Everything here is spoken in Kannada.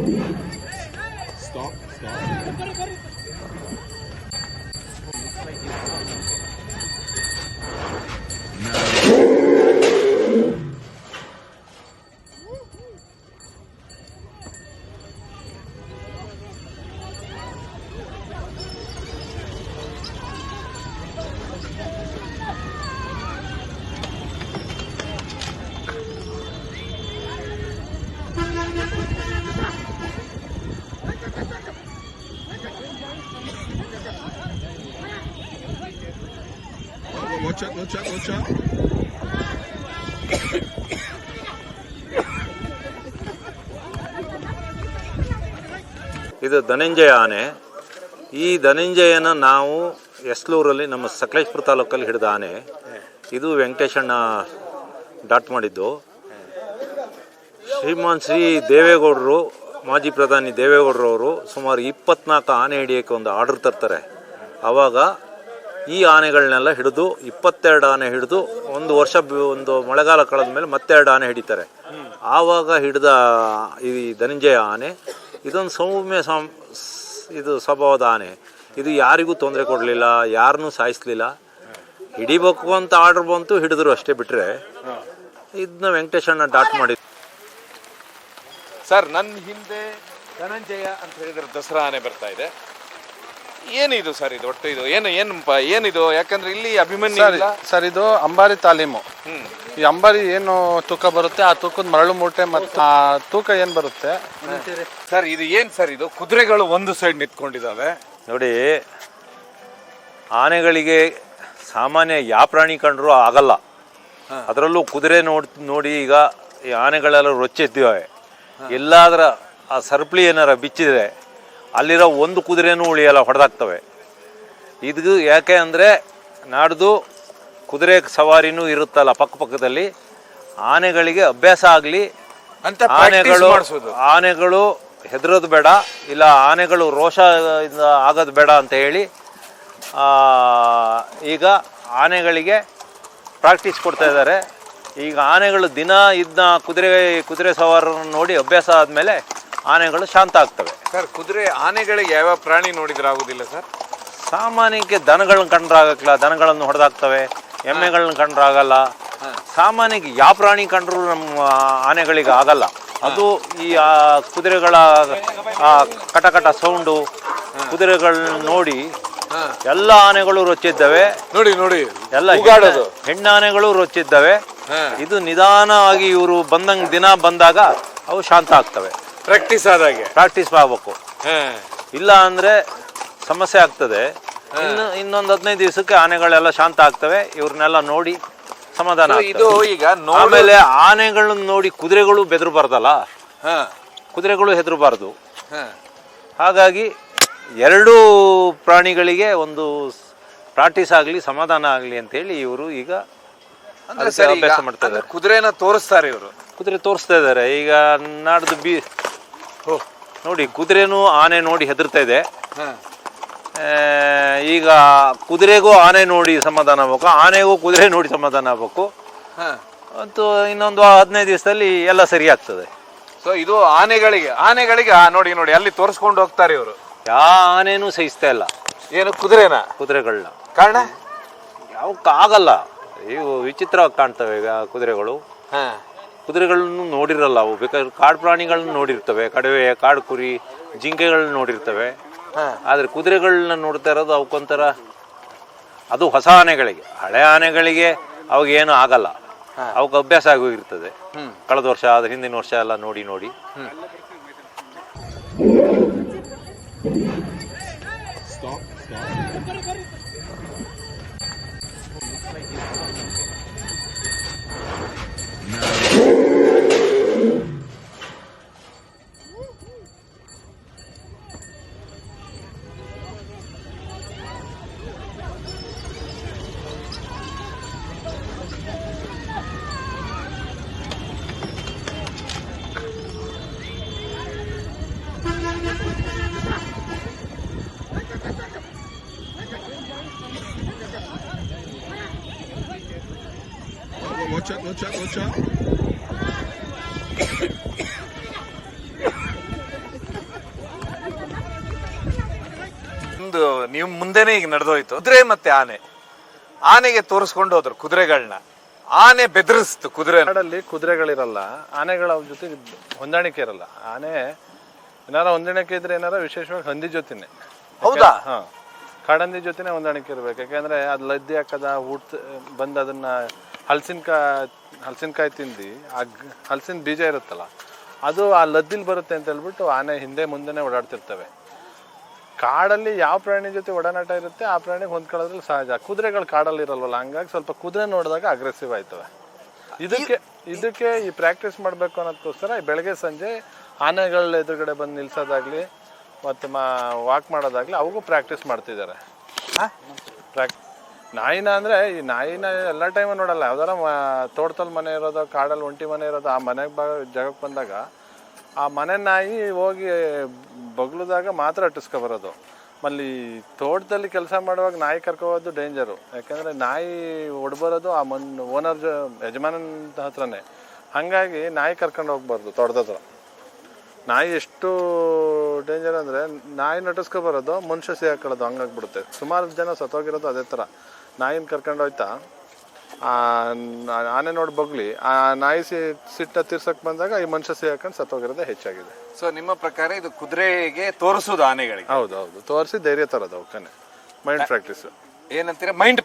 あ! Watch out, watch out, watch out. ಇದು ಧನಂಜಯ ಆನೆ. ಈ ಧನಂಜಯನ ನಾವು ಎಸ್ಲೂರಲ್ಲಿ ನಮ್ಮ ಸಕಲೇಶ್ಪುರ ತಾಲೂಕಲ್ಲಿ ಹಿಡಿದ ಆನೆ. ಇದು ವೆಂಕಟೇಶಣ್ಣ ಡಾಟ್ ಮಾಡಿದ್ದು. ಶ್ರೀಮಾನ್ ಶ್ರೀ ದೇವೇಗೌಡರು ಮಾಜಿ ಪ್ರಧಾನಿ ದೇವೇಗೌಡರವರು ಸುಮಾರು ಇಪ್ಪತ್ನಾಲ್ಕು ಆನೆ ಹಿಡಿಯೋಕ್ಕೆ ಒಂದು ಆರ್ಡರ್ ತರ್ತಾರೆ. ಆವಾಗ ಈ ಆನೆಗಳನ್ನೆಲ್ಲ ಹಿಡಿದು ಇಪ್ಪತ್ತೆರಡು ಆನೆ ಹಿಡಿದು ಒಂದು ವರ್ಷ ಒಂದು ಮಳೆಗಾಲ ಕಳೆದ ಮೇಲೆ ಮತ್ತೆರಡು ಆನೆ ಹಿಡಿತಾರೆ. ಆವಾಗ ಹಿಡಿದ ಈ ಧನಂಜಯ ಆನೆ, ಇದೊಂದು ಸೌಮ್ಯ ಸಂ ಇದು ಸ್ವಭಾವದ ಆನೆ. ಇದು ಯಾರಿಗೂ ತೊಂದರೆ ಕೊಡಲಿಲ್ಲ ಯಾರನ್ನೂ ಸಾಯಿಸಲಿಲ್ಲ. ಹಿಡಿಬೇಕು ಅಂತ ಆರ್ಡರ್ ಬಂತು, ಹಿಡಿದ್ರು ಅಷ್ಟೇ ಬಿಟ್ಟರೆ ಇದನ್ನ ವೆಂಕಟೇಶಣ್ಣ ಡಾಟ್ ಮಾಡಿ ಸರ್ ನನ್ನ ಹಿಂದೆ ಧನಂಜಯ ಅಂತ ಹೇಳಿದ್ರೆ ದಸರಾ ಆನೆ ಬರ್ತಾ ಇದೆ. ಏನಿದು ಸರ್ ಇದು? ಒಟ್ಟು ಇದು ಏನು ಏನು ಪ- ಏನಿದು? ಯಾಕಂದ್ರೆ ಇಲ್ಲಿ ಅಭಿಮನ್ಯು ಸರ್ ಇಲ್ಲ. ಸರ್ ಇದು ಅಂಬಾರಿ ತಾಲೀಮು. ಹ್ಮ್. ಈ ಅಂಬಾರಿ ಏನು ತೂಕ ಬರುತ್ತೆ ಆ ತೂಕದ ಮರಳು ಮೂಟೆ ಮತ್ತೆ ಆ ತೂಕ ಏನು ಬರುತ್ತೆ? ಸರ್ ಇದು ಏನ್ ಸರ್ ಇದು? ಕುದುರೆಗಳು ಒಂದು ಸೈಡ್ ನಿಂತ್ಕೊಂಡಿದ್ದಾವೆ ನೋಡಿ ಆನೆಗಳಿಗೆ ಸಾಮಾನ್ಯ ಯಾವ ಪ್ರಾಣಿ ಕಂಡ್ರೂ ಆಗಲ್ಲ. ಅದರಲ್ಲೂ ಕುದುರೆ ನೋಡಿ ನೋಡಿ ಈಗ ಈ ಆನೆಗಳೆಲ್ಲ ರೊಚ್ಚೆದ್ದಿವೆ ಎಲ್ಲಾದ್ರ ಆ ಸರ್ಪಳಿ ಏನಾರ ಬಿಚ್ಚಿದ್ರೆ ಅಲ್ಲಿರೋ ಒಂದು ಕುದುರೆನೂ ಉಳಿಯಲ್ಲ ಹೊಡೆದಾಗ್ತವೆ ಇದು ಯಾಕೆ ಅಂದರೆ ನಾಡ್ದು ಕುದುರೆ ಸವಾರಿನೂ ಇರುತ್ತಲ್ಲ ಪಕ್ಕಪಕ್ಕದಲ್ಲಿ ಆನೆಗಳಿಗೆ ಅಭ್ಯಾಸ ಆಗಲಿ ಅಂತ ಆನೆಗಳು. ಆನೆಗಳು ಹೆದರೋದು ಬೇಡ ಇಲ್ಲ ಆನೆಗಳು ರೋಷ ಆಗೋದು ಬೇಡ ಅಂತ ಹೇಳಿ ಈಗ ಆನೆಗಳಿಗೆ ಪ್ರಾಕ್ಟೀಸ್ ಕೊಡ್ತಾ ಇದ್ದಾರೆ ಈಗ ಆನೆಗಳು ದಿನ ಇದನ್ನ ಕುದುರೆ ಕುದುರೆ ಸವಾರರನ್ನು ನೋಡಿ ಅಭ್ಯಾಸ ಆದಮೇಲೆ ಆನೆಗಳು ಶಾಂತ ಆಗ್ತವೆ. ಸರ್ ಕುದುರೆ ಆನೆಗಳಿಗೆ ಯಾವ ಪ್ರಾಣಿ ನೋಡಿದ್ರೆ ಆಗುದಿಲ್ಲ ಸರ್? ಸಾಮಾನ್ಯಕ್ಕೆ ದನಗಳನ್ನ ಕಂಡ್ರೆ ಆಗಕ್ಕಿಲ್ಲ ದನಗಳನ್ನು ಹೊಡೆದಾಗ್ತವೆ ಎಮ್ಮೆಗಳನ್ನ ಕಂಡ್ರಾಗಲ್ಲ. ಸಾಮಾನ್ಯಕ್ಕೆ ಯಾವ ಪ್ರಾಣಿ ಕಂಡ್ರು ನಮ್ಮ ಆನೆಗಳಿಗೆ ಆಗಲ್ಲ. ಅದು ಈ ಆ, ಕುದುರೆಗಳ ಆ ಕಟಕಟ ಸೌಂಡು ಕುದುರೆಗಳನ್ನ ನೋಡಿ ಎಲ್ಲ ಆನೆಗಳು ರೊಚ್ಚಿದ್ದಾವೆ. ನೋಡಿ ನೋಡಿ. ಎಲ್ಲ ಹೆಣ್ಣಾನೆಗಳು ರೊಚ್ಚಿದ್ದಾವೆ. ಇದು ನಿಧಾನವಾಗಿ ಇವರು ಬಂದಂಗೆ ದಿನ ಬಂದಾಗ ಅವು ಶಾಂತ ಆಗ್ತವೆ. ಪ್ರಾಕ್ಟೀಸ್ ಆದಾಗೆ. ಪ್ರಾಕ್ಟೀಸ್ ಆಗ್ಬೇಕು. ಇಲ್ಲ ಅಂದ್ರೆ ಸಮಸ್ಯೆ ಆಗ್ತದೆ. ಇನ್ನು ಇನ್ನೊಂದು ಹದಿನೈದು ದಿವಸಕ್ಕೆ ಆನೆಗಳೆಲ್ಲ ಶಾಂತ ಆಗ್ತವೆ. ಇವ್ರನ್ನೆಲ್ಲ ನೋಡಿ ಸಮಾಧಾನ ಇದು ಈಗ ಆಮೇಲೆ ಆನೆಗಳನ್ನ ನೋಡಿ ಕುದುರೆಗಳು ಬೆದರಬಾರ್ದಲ್ಲ ಹಾ. ಕುದುರೆಗಳು ಹೆದರಬಾರ್ದು. ಹಾಗಾಗಿ ಎರಡೂ ಪ್ರಾಣಿಗಳಿಗೆ ಒಂದು ಪ್ರಾಕ್ಟೀಸ್ ಆಗಲಿ ಸಮಾಧಾನ ಆಗಲಿ ಅಂತೇಳಿ ಇವರು ಈಗ ಅಭ್ಯಾಸ ಮಾಡ್ತಾ ಇದ್ದಾರೆ. ಕುದುರೆನ ತೋರಿಸ್ತಾರೆ ಇವರು. ಕುದುರೆ ತೋರಿಸ್ತಾ ಇದ್ದಾರೆ. ಈಗ ನಾಡ್ದು ಬಿ ನೋಡಿ ಕುದುರೆನೂ ಆನೆ ನೋಡಿ ಹೆದರ್ತಾ ಇದೆ. ಈಗ ಕುದುರೆಗೂ ಆನೆ ನೋಡಿ ಸಮಾಧಾನ ಆಗ್ಬೇಕು ಆನೆಗೂ ಕುದುರೆ ನೋಡಿ ಸಮಾಧಾನ ಆಗ್ಬೇಕು. ಮತ್ತು ಇನ್ನೊಂದು ಹದಿನೈದು ದಿವಸದಲ್ಲಿ ಎಲ್ಲ ಸರಿ ಆಗ್ತದೆ. ಸೊ ಇದು ಆನೆಗಳಿಗೆ ಆನೆಗಳಿಗೆ ನೋಡಿ ನೋಡಿ ಅಲ್ಲಿ ತೋರಿಸ್ಕೊಂಡು ಹೋಗ್ತಾರೆ ಇವರು. ಯಾವ ಆನೆನೂ ಸಹಿಸ್ತಾ ಇಲ್ಲ. ಏನು ಕುದುರೆನ? ಕುದುರೆಗಳನ್ನ ಕಾರಣ? ಯಾವಕ್ಕಾಗಲ್ಲ ಇವು ವಿಚಿತ್ರವಾಗಿ ಕಾಣ್ತವೆ ಈಗ ಕುದುರೆಗಳು. ಹಾ. ಕುದುರೆಗಳನ್ನು ನೋಡಿರಲ್ಲ ಅವು. ಬೇಕಾದ್ರೆ ಕಾಡು ಪ್ರಾಣಿಗಳನ್ನ ನೋಡಿರ್ತವೆ. ಕಡವೆ ಕಾಡು ಕುರಿ ಜಿಂಕೆಗಳನ್ನ ನೋಡಿರ್ತವೆ. ಆದ್ರೆ ಕುದುರೆಗಳನ್ನ ನೋಡ್ತಾ ಇರೋದು ಅವಕ್ಕೊಂಥರ ಅದು ಹೊಸ ಆನೆಗಳಿಗೆ. ಹಳೆ ಆನೆಗಳಿಗೆ ಅವಾಗೇನು ಆಗಲ್ಲ. ಅವಕ್ಕೆ ಅಭ್ಯಾಸ ಆಗೋಗಿರ್ತದೆ. ಕಳೆದ ವರ್ಷ ಅದ್ರ ಹಿಂದಿನ ವರ್ಷ ಎಲ್ಲ ನೋಡಿ ನೋಡಿ. Stop, stop. Watch out, watch out, watch out. ನೀವು ಮುಂದೆನೆ ಈಗ ನಡೆದೋಯ್ತು. ಕುದುರೆ ಮತ್ತೆ ಆನೆ. ಆನೆಗೆ ತೋರಿಸ್ಕೊಂಡು ಹೋದ್ರು ಕುದುರೆಗಳನ್ನ ಆನೆ ಬೆದರಿಸ್ತು ಕುದುರೆ. ನಾಡಲ್ಲಿ ಕುದುರೆಗಳಿರಲ್ಲ ಆನೆಗಳ ಜೊತೆ ಹೊಂದಾಣಿಕೆ ಇರಲ್ಲ. ಆನೆ ಏನಾರ ಹೊಂದಾಣಿಕೆ ಇದ್ರೆ ಏನಾರ ವಿಶೇಷವಾಗಿ ಹಂದಿ ಜೊತೆನೆ. ಹೌದಾ? ಹ. ಕಾಡಂದಿ ಜೊತೆನೆ ಹೊಂದಾಣಿಕೆ ಇರ್ಬೇಕು. ಯಾಕಂದ್ರೆ ಅದು ಲದ್ದಿ ಹಾಕದ ಹುಟ್ ಬಂದು ಅದನ್ನ ಹಲಸಿನಕಾಯಿ ಹಲಸಿನಕಾಯಿ ತಿಂದು ಆ ಹಲಸಿನ ಬೀಜ ಇರುತ್ತಲ್ಲ ಅದು ಆ ಲದ್ದಿಲ್ ಬರುತ್ತೆ ಅಂತ ಹೇಳ್ಬಿಟ್ಟು ಆನೆ ಹಿಂದೆ ಮುಂದೆನೇ ಓಡಾಡ್ತಿರ್ತವೆ. ಕಾಡಲ್ಲಿ ಯಾವ ಪ್ರಾಣಿ ಜೊತೆ ಒಡನಾಟ ಇರುತ್ತೆ ಆ ಪ್ರಾಣಿಗೆ ಹೊಂದ್ಕೊಳ್ಳೋದ್ರಲ್ಲಿ ಸಹಜ. ಕುದುರೆಗಳು ಕಾಡಲ್ಲಿ ಇರಲ್ವಲ್ಲ ಹಂಗಾಗಿ ಸ್ವಲ್ಪ ಕುದುರೆ ನೋಡಿದಾಗ ಅಗ್ರೆಸಿವ್ ಆಯ್ತವೆ. ಇದಕ್ಕೆ ಇದಕ್ಕೆ ಈ ಪ್ರಾಕ್ಟೀಸ್ ಮಾಡಬೇಕು ಅನ್ನೋದಕ್ಕೋಸ್ಕರ ಬೆಳಗ್ಗೆ ಸಂಜೆ ಆನೆಗಳ ಎದುರುಗಡೆ ಬಂದು ನಿಲ್ಸೋದಾಗ್ಲಿ ಮತ್ತು ಮಾ ವಾಕ್ ಮಾಡೋದಾಗ್ಲಿ ಅವಗೂ ಪ್ರಾಕ್ಟೀಸ್ ಮಾಡ್ತಿದ್ದಾರೆ. ಪ್ರಾಕ್ ನಾಯಿನ ಅಂದರೆ ಈ ನಾಯಿನ ಎಲ್ಲ ಟೈಮು ನೋಡಲ್ಲ. ಯಾವ್ದಾರ ತೋಟದಲ್ಲಿ ಮನೆ ಇರೋದು, ಕಾಡಲ್ಲಿ ಒಂಟಿ ಮನೆ ಇರೋದು, ಆ ಮನೆಗೆ ಬ, ಜಾಗಕ್ಕೆ ಬಂದಾಗ ಆ ಮನೆ ನಾಯಿ ಹೋಗಿ ಬಗ್ಲದಾಗ ಮಾತ್ರ ಬರೋದು ಮಲ್ಲಿ ತೋಟದಲ್ಲಿ ಕೆಲಸ ಮಾಡುವಾಗ ನಾಯಿ ಕರ್ಕೋಬೋದು ಡೇಂಜರು ಯಾಕಂದರೆ ನಾಯಿ ಹೊಡ್ಬರೋದು ಆ ಮನ್ ಓನರ್ ಜ ಯಜಮಾನನ ಹತ್ರನೇ. ಹಾಗಾಗಿ ನಾಯಿ ಕರ್ಕೊಂಡು ಹೋಗ್ಬಾರ್ದು ತೋಟದ ನಾಯಿ ಎಷ್ಟು ಡೇಂಜರ್ ಅಂದರೆ ನಾಯಿ ನಟಿಸ್ಕೊ ಬರೋದು ಮನುಷ್ಯ ಸಿಗಾಕೊಳ್ಳೋದು ಹಂಗಾಗ್ಬಿಡುತ್ತೆ. ಸುಮಾರು ಜನ ಸತ್ತೋಗಿರೋದು ಅದೇ ಥರ ನಾಯಿನ ಕರ್ಕೊಂಡು ಹೋಯ್ತಾ? ಆ ಆನೆ ನೋಡಿ ಬಗ್ಲಿ ಆ ನಾಯಿ ಸಿ ಸಿಟ್ಟ ತೀರ್ಸಕ್ ಬಂದಾಗ ಈ ಮನುಷ್ಯ ಸೇರ್ಕೊಂಡು ಸತ್ತೋಗಿರೋದೇ ಹೆಚ್ಚಾಗಿದೆ. ಸೊ ನಿಮ್ಮ ಪ್ರಕಾರ ಇದು ಕುದುರೆಗೆ ತೋರಿಸೋದು ಆನೆಗಳಿಗೆ? ಹೌದು ಹೌದು. ತೋರಿಸಿ ಧೈರ್ಯ ತರೋದು ಅವಕ್ಕನೆ ಮೈಂಡ್ ಪ್ರಾಕ್ಟೀಸ್ ಏನಂತೀರಾ? ಮೈಂಡ್